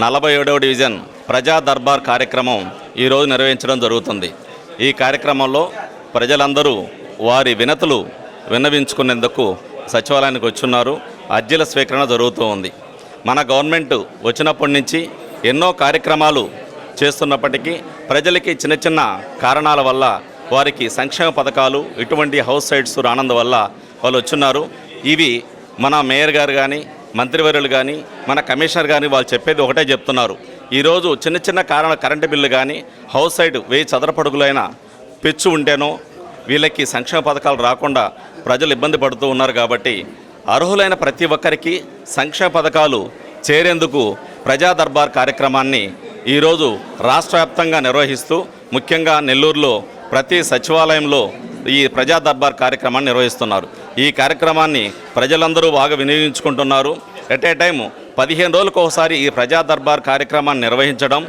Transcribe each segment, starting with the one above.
నలభై ఏడవ డివిజన్ ప్రజా దర్బార్ కార్యక్రమం ఈరోజు నిర్వహించడం జరుగుతుంది. ఈ కార్యక్రమంలో ప్రజలందరూ వారి వినతులు విన్నవించుకునేందుకు సచివాలయానికి వచ్చున్నారు. అర్జీల స్వీకరణ జరుగుతూ ఉంది. మన గవర్నమెంట్ వచ్చినప్పటి నుంచి ఎన్నో కార్యక్రమాలు చేస్తున్నప్పటికీ ప్రజలకి చిన్న చిన్న కారణాల వల్ల వారికి సంక్షేమ పథకాలు ఇటువంటి హౌస్ సైట్స్ రానందు వల్ల వాళ్ళు వచ్చున్నారు. ఇవి మన మేయర్ గారు కానీ మంత్రివర్యులు కానీ మన కమిషనర్ కానీ వాళ్ళు చెప్పేది ఒకటే చెప్తున్నారు. ఈరోజు చిన్న చిన్న కారణాల కరెంటు బిల్లు కానీ హౌస్ సైడ్ వెయ్యి చదరపడుగులైన పెచ్చు ఉంటేనో వీళ్ళకి సంక్షేమ పథకాలు రాకుండా ప్రజలు ఇబ్బంది పడుతూ ఉన్నారు కాబట్టి అర్హులైన ప్రతి ఒక్కరికి సంక్షేమ పథకాలు చేరేందుకు ప్రజా దర్బార్ కార్యక్రమాన్ని ఈరోజు రాష్ట్ర వ్యాప్తంగా నిర్వహిస్తూ ముఖ్యంగా నెల్లూరులో ప్రతి సచివాలయంలో ఈ ప్రజా దర్బార్ కార్యక్రమాన్ని నిర్వహిస్తున్నారు. ఈ కార్యక్రమాన్ని ప్రజలందరూ బాగా వినియోగించుకుంటున్నారు. ఎట్ ఏ టైం పదిహేను రోజులకు ఒకసారి ఈ ప్రజా దర్బార్ కార్యక్రమాన్ని నిర్వహించడం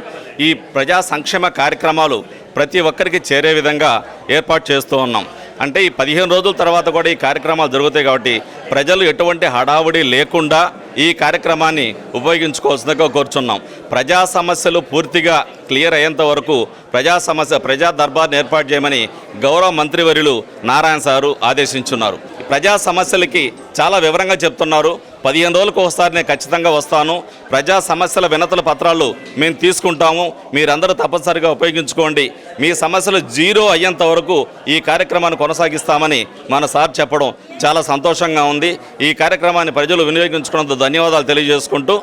ఈ ప్రజా సంక్షేమ కార్యక్రమాలు ప్రతి ఒక్కరికి చేరే విధంగా ఏర్పాటు చేస్తూ ఉన్నాం. అంటే ఈ పదిహేను రోజుల తర్వాత కూడా ఈ కార్యక్రమాలు జరుగుతాయి కాబట్టి ప్రజలు ఎటువంటి హడావుడి లేకుండా ఈ కార్యక్రమాన్ని ఉపయోగించుకోవాల్సిందిగా కోరుచున్నాం. ప్రజా సమస్యలు పూర్తిగా క్లియర్ అయ్యేంత వరకు ప్రజా సమస్య ప్రజా దర్బార్ను ఏర్పాటు చేయమని గౌరవ మంత్రివర్యులు నారాయణ సారు ఆదేశించున్నారు. ప్రజా సమస్యలకి చాలా వివరంగా చెప్తున్నారు. పదిహేను రోజులకు ఒకసారి నేను ఖచ్చితంగా వస్తాను. ప్రజా సమస్యల వినతుల పత్రాలు మేము తీసుకుంటాము. మీరందరూ తప్పనిసరిగా ఉపయోగించుకోండి. మీ సమస్యలు జీరో అయ్యేంత వరకు ఈ కార్యక్రమాన్ని కొనసాగిస్తామని మన సార్ చెప్పడం చాలా సంతోషంగా ఉంది. ఈ కార్యక్రమాన్ని ప్రజలు వినియోగించుకున్నందుకు ధన్యవాదాలు తెలియజేసుకుంటూ